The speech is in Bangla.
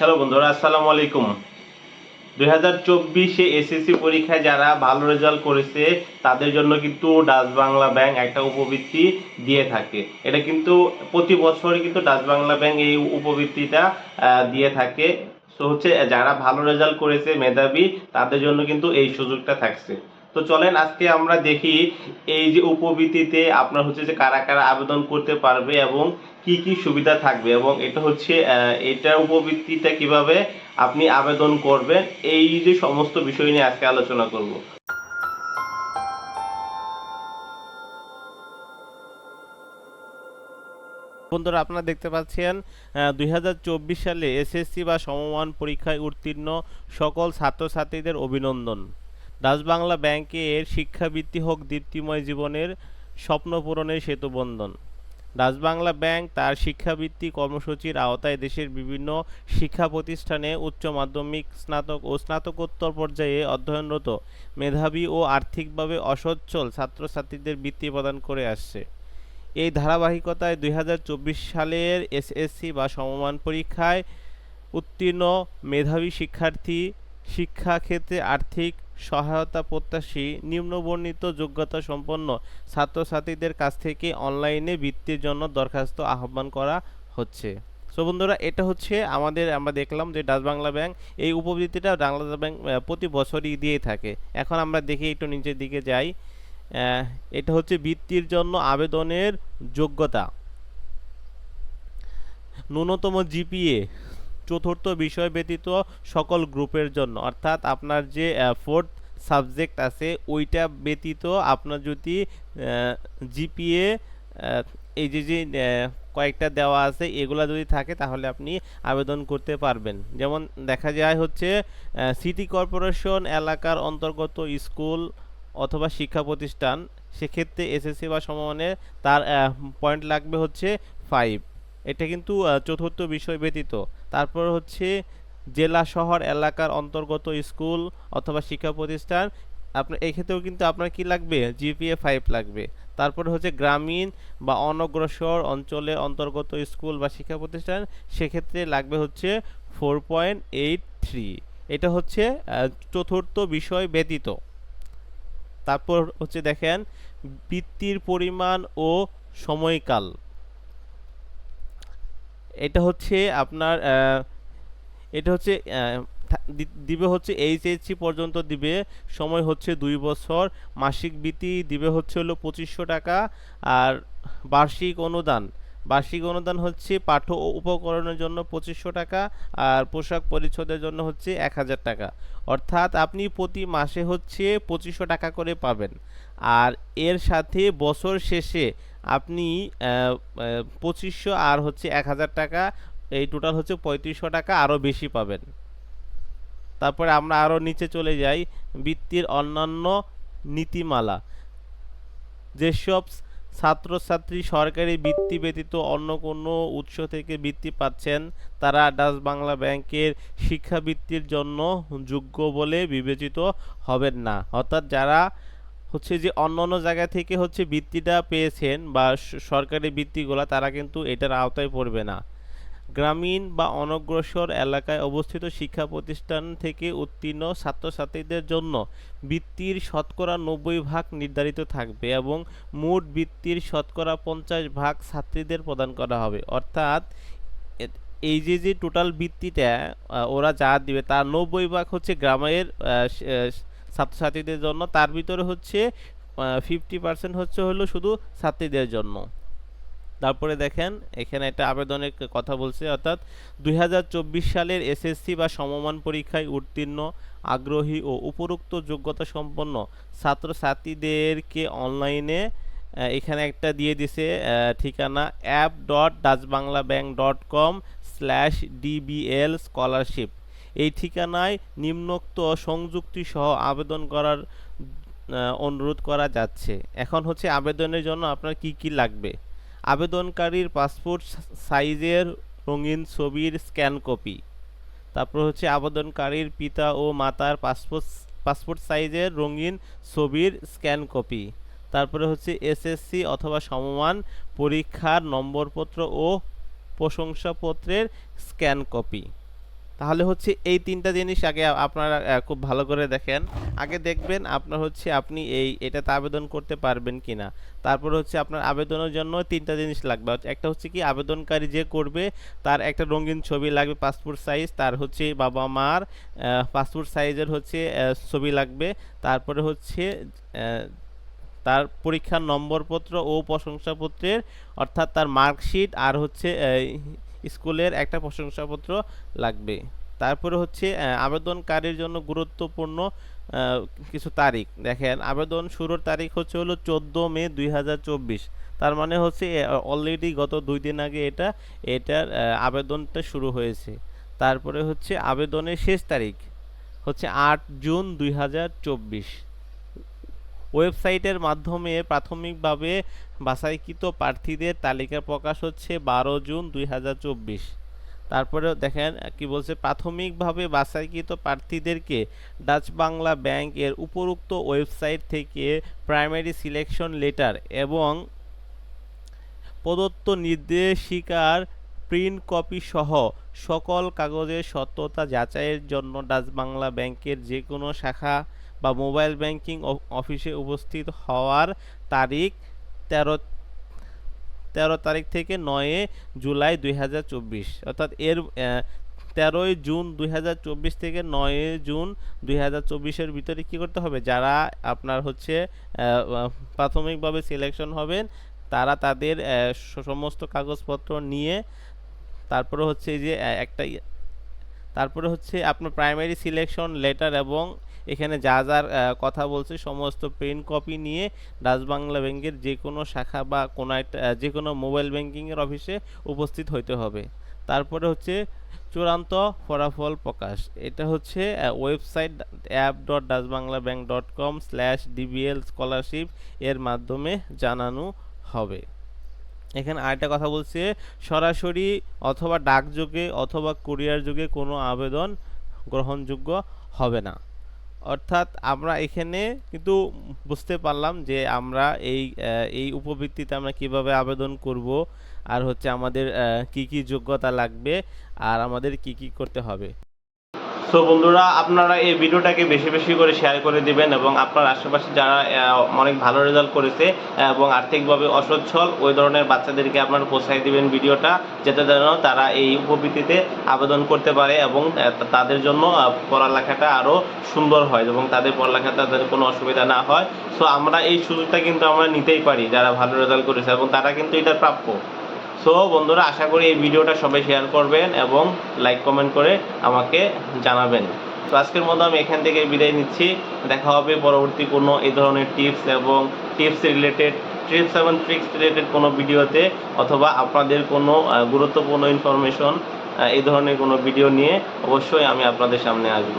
হ্যালো বন্ধুরা, আসসালামু আলাইকুম। দুই হাজার চব্বিশে এসএসসি পরীক্ষায় যারা ভালো রেজাল্ট করেছে, তাদের জন্য কিন্তু ডাচ বাংলা ব্যাংক একটা উপবৃত্তি দিয়ে থাকে। এটা কিন্তু প্রতি বছরই কিন্তু ডাচ বাংলা ব্যাংক এই উপবৃত্তিটা দিয়ে থাকে। তো হচ্ছে, যারা ভালো রেজাল্ট করেছে, মেধাবী, তাদের জন্য কিন্তু এই সুযোগটা থাকছে। তো চলেন আজকে আমরা দেখি এই যে উপবৃত্তিতে আপনার হচ্ছে যে কারা কারা আবেদন করতে পারবে এবং কি কি সুবিধা থাকবে এবং এটা হচ্ছে এটার উপবৃত্তিটা কীভাবে আপনি আবেদন করবেন, এই যে সমস্ত বিষয় নিয়ে আজকে আলোচনা করব। বন্ধুরা, আপনারা দেখতে পাচ্ছেন দুই হাজার চব্বিশ সালে এসএসসি বা সমমান পরীক্ষায় উত্তীর্ণ সকল ছাত্রছাত্রীদের অভিনন্দন। ডাচ বাংলা ব্যাংকের শিক্ষাবৃত্তি হোক দীপ্তিময় জীবনের স্বপ্ন পূরণের সেতুবন্ধন। ডাচ বাংলা ব্যাংক তার শিক্ষাবৃত্তি কর্মসূচির আওতায় দেশের বিভিন্ন শিক্ষা প্রতিষ্ঠানে উচ্চ মাধ্যমিক, স্নাতক ও স্নাতকোত্তর পর্যায়ে অধ্যয়নরত মেধাবী ও আর্থিকভাবে অসচ্ছল ছাত্রছাত্রীদের বৃত্তি প্রদান করে আসছে। এই ধারাবাহিকতায় দুই হাজার চব্বিশ সালের এসএসসি বা সমমান পরীক্ষায় উত্তীর্ণ মেধাবী শিক্ষার্থী, শিক্ষাক্ষেত্রে আর্থিক সহায়তা প্রত্যাশী, নিম্নবর্ণিত যোগ্যতা সম্পন্ন ছাত্রছাত্রীদের কাছ থেকে অনলাইনে বৃত্তির জন্য দরখাস্ত আহ্বান করা হচ্ছে। সো বন্ধুরা, এটা হচ্ছে আমাদের, আমরা দেখলাম যে ডাচ বাংলা ব্যাংক এই উপবৃত্তিটা বাংলা ব্যাংক প্রতি বছরই দিয়ে থাকে। এখন আমরা দেখি একটু নিচের দিকে যাই। এটা হচ্ছে বৃত্তির জন্য আবেদনের যোগ্যতা। ন্যূনতম জিপিএ। চতুর্থ বিষয় ব্যতীত সকল গ্রুপের জন্য। অর্থাৎ আপনার যে ফোর্থ সাবজেক্ট আছে, ওইটা ব্যতীত আপনার যদি জিপিএ এই যে যে কয়েকটা দেওয়া আছে, এগুলা যদি থাকে, তাহলে আপনি আবেদন করতে পারবেন। যেমন দেখা যায় হচ্ছে সিটি কর্পোরেশন এলাকার অন্তর্গত স্কুল অথবা শিক্ষা প্রতিষ্ঠান, সেক্ষেত্রে এসএসসি বা সমমানের তার পয়েন্ট লাগবে হচ্ছে ফাইভ এটা কিন্তু চতুর্থ বিষয় ব্যতীত। তারপর হচ্ছে জেলা, শহর, এলাকার অন্তর্গত স্কুল অথবা শিক্ষা প্রতিষ্ঠান। আপনার এক্ষেত্রেও কিন্তু আপনার কি লাগবে? জিপিএ ফাইভ লাগবে। তারপর হচ্ছে গ্রামীণ বা অনগ্রসর অঞ্চলের অন্তর্গত স্কুল বা শিক্ষা প্রতিষ্ঠান, সেক্ষেত্রে লাগবে হচ্ছে ফোর পয়েন্ট এইট থ্রি এটা হচ্ছে চতুর্থ বিষয় ব্যতীত। তারপর হচ্ছে দেখেন, বৃত্তির পরিমাণ ও সময়কাল। এটা হচ্ছে আপনার এটা হচ্ছে দিবে হচ্ছে এইচএসসি পর্যন্ত দিবে, সময় হচ্ছে দুই বছর, মাসিক বৃত্তি দিবে হচ্ছে হলো পঁচিশশো টাকা, আর বার্ষিক অনুদান। বার্ষিক অনুদান হচ্ছে পাঠ্য ও উপকরণের জন্য পঁচিশশো টাকা আর পোশাক পরিচ্ছদের জন্য হচ্ছে এক হাজার টাকা। অর্থাৎ আপনি প্রতি মাসে হচ্ছে পঁচিশশো টাকা করে পাবেন। আর এর সাথে বছর শেষে আপনি পঁচিশশো আর হচ্ছে এক হাজার টাকা, এই টোটাল হচ্ছে পঁয়ত্রিশশো টাকা আরও বেশি পাবেন। তারপরে আমরা আরও নিচে চলে যাই, বৃত্তির অন্যান্য নীতিমালা। যেসব ছাত্রছাত্রী সরকারি বৃত্তি ব্যতীত অন্য কোনো উৎস থেকে বৃত্তি পাচ্ছেন তারা ডাচ বাংলা ব্যাংকের শিক্ষাবৃত্তির জন্য যোগ্য বলে বিবেচিত হবেন না। অর্থাৎ যারা হচ্ছে যে অন্য অন্য জায়গা থেকে হচ্ছে বৃত্তিটা পেয়েছেন বা সরকারি বৃত্তিগুলো তারা কিন্তু এটার আওতায় পড়বে না। গ্রামীণ বা অনগ্রসর এলাকায় অবস্থিত শিক্ষা প্রতিষ্ঠান থেকে উত্তীর্ণ ছাত্রছাত্রীদের জন্য বৃত্তির শতকরা নব্বই ভাগ নির্ধারিত থাকবে এবং মোট বৃত্তির শতকরা পঞ্চাশ ভাগ ছাত্রীদের প্রদান করা হবে। অর্থাৎ এই যে যে টোটাল বৃত্তিটা ওরা যা দিবে তার নব্বই ভাগ হচ্ছে গ্রামের ছাত্রছাত্রীদের জন্য। তার ভিতরে হচ্ছে ফিফটি পার্সেন্ট হচ্ছে হলো শুধু ছাত্রীদের জন্য। তারপরে দেখেন, এখানে একটা আবেদনের কথা বলছে, অর্থাৎ দুই হাজার চব্বিশ সালের এসএসসি বা সমমান পরীক্ষায় উত্তীর্ণ, আগ্রহী ও উপরোক্ত যোগ্যতা সম্পন্ন ছাত্রছাত্রীদেরকে অনলাইনে এখানে একটা দিয়ে দিছে ঠিকানা app dot Dutch Bangla bank dot com slash DBL scholarship এই ঠিকানায় নিম্নোক্ত সংযুক্তি সহ আবেদন করার অনুরোধ করা যাচ্ছে। এখন হচ্ছে আবেদনের জন্য আপনার কি কি লাগবে? আবেদনকারীর পাসপোর্ট সাইজের রঙিন ছবির স্ক্যান কপি। তারপর হচ্ছে আবেদনকারীর পিতা ও মাতার পাসপোর্ট পাসপোর্ট সাইজের রঙিন ছবির স্ক্যান কপি। তারপরে হচ্ছে এসএসসি অথবা সমমান পরীক্ষার নম্বরপত্র ও প্রশংসাপত্রের স্ক্যান কপি। তাহলে হচ্ছে এই তিনটা জিনিস আগে আপনারা খুব ভালো করে দেখেন। আগে দেখবেন আপনার হচ্ছে আপনি এই এটাতে আবেদন করতে পারবেন কিনা। তারপর হচ্ছে আপনার আবেদনের জন্য তিনটা জিনিস লাগবে। একটা হচ্ছে কি আবেদনকারী যে করবে, তার একটা রঙিন ছবি লাগবে পাসপোর্ট সাইজ তার হচ্ছে বাবা মার পাসপোর্ট সাইজের হচ্ছে ছবি লাগবে। তারপরে হচ্ছে তার পরীক্ষার নম্বরপত্র ও প্রশংসাপত্রের, অর্থাৎ তার মার্কশিট আর হচ্ছে স্কুলের একটা প্রশংসাপত্র লাগবে। তারপরে হচ্ছে আবেদনকারীর জন্য গুরুত্বপূর্ণ কিছু তারিখ। দেখেন, আবেদন শুরুর তারিখ হচ্ছে হলো চোদ্দ মে দুই হাজার চব্বিশ। তার মানে হচ্ছে অলরেডি গত দুই দিন আগে এটা, এটার আবেদনটা শুরু হয়েছে। তারপরে হচ্ছে, আবেদনের শেষ তারিখ হচ্ছে আট জুন দুই হাজার চব্বিশ। ওয়েবসাইটের মাধ্যমে প্রাথমিকভাবে বাছাইকৃত প্রার্থীদের তালিকা প্রকাশ হচ্ছে বারো জুন দুই হাজার চব্বিশ। তারপরে দেখেন, কি বলছে? প্রাথমিকভাবে বাছাইকৃত প্রার্থীদেরকে ডাচ বাংলা ব্যাংক এর উপরোক্ত ওয়েবসাইট থেকে প্রাইমারি সিলেকশন লেটার এবং প্রদত্ত নির্দেশিকার প্রিন্ট কপি সহ সকল কাগজের সত্যতা যাচাইয়ের জন্য ডাচ বাংলা ব্যাংকের যে কোনো শাখা বা মোবাইল ব্যাংকিং অফিসে উপস্থিত হওয়ার তারিখ তেরো তেরো তারিখ থেকে নয় জুলাই দুই হাজার চব্বিশ, অর্থাৎ এর তেরোই জুন দুই হাজার চব্বিশ থেকে নয় জুন দুই হাজার ভিতরে কি করতে হবে? যারা আপনার হচ্ছে প্রাথমিকভাবে সিলেকশন হবেন, তারা তাদের সমস্ত কাগজপত্র নিয়ে তারপরে হচ্ছে এই যে একটা ইয়ে- তারপরে হচ্ছে আপনার প্রাইমারি সিলেকশন লেটার এবং এখানে যা যার কথা বলছে, সমস্ত প্রিন্ট কপি নিয়ে ডাচ বাংলা ব্যাংকের যে কোনো শাখা বা কোনো একটা যে কোনো মোবাইল ব্যাংকিংয়ের অফিসে উপস্থিত হইতে হবে। তারপরে হচ্ছে চূড়ান্ত ফলাফল প্রকাশ। এটা হচ্ছে website app dot Dutch Bangla bank dot com slash DBL scholarship এর মাধ্যমে জানানো হবে। এখানে আরেকটা কথা বলছে, সরাসরি অথবা ডাকযোগে অথবা কুরিয়ার যোগে কোনো আবেদন গ্রহণযোগ্য হবে না। অর্থাৎ আমরা এখানে কিন্তু বুঝতে পারলাম যে আমরা এই এই উপবৃত্তিতে আমরা কীভাবে আবেদন করব আর হচ্ছে আমাদের কি কি যোগ্যতা লাগবে আর আমাদের কি কি করতে হবে। সো বন্ধুরা, আপনারা এই ভিডিওটাকে বেশি বেশি করে শেয়ার করে দিবেন এবং আপনার আশেপাশে যারা অনেক ভালো রেজাল্ট করেছে, এবং আর্থিকভাবে অসচ্ছল, ওই ধরনের বাচ্চাদেরকে আপনারা পৌঁছায় দিবেন ভিডিওটা, যাতে যেন তারা এই উপবৃত্তিতে আবেদন করতে পারে এবং তাদের জন্য পড়ালেখাটা আরও সুন্দর হয় এবং তাদের পড়ালেখাতে তাদের কোনো অসুবিধা না হয়। সো আমরা এই সুযোগটা কিন্তু আমরা নিতেই পারি, যারা ভালো রেজাল্ট করেছে এবং তারা কিন্তু এটা প্রাপ্য। সো বন্ধুরা, আশা করি এই ভিডিওটা সবাই শেয়ার করবেন এবং লাইক কমেন্ট করে আমাকে জানাবেন। তো আজকের মতো আমি এখান থেকে বিদায় নিচ্ছি। দেখা হবে পরবর্তী কোনো এই ধরনের টিপস এবং টিপস রিলেটেড টিপস এবং ট্রিক্স রিলেটেড কোনো ভিডিওতে অথবা আপনাদের কোনো গুরুত্বপূর্ণ ইনফরমেশন এই ধরনের কোনো ভিডিও নিয়ে অবশ্যই আমি আপনাদের সামনে আসব।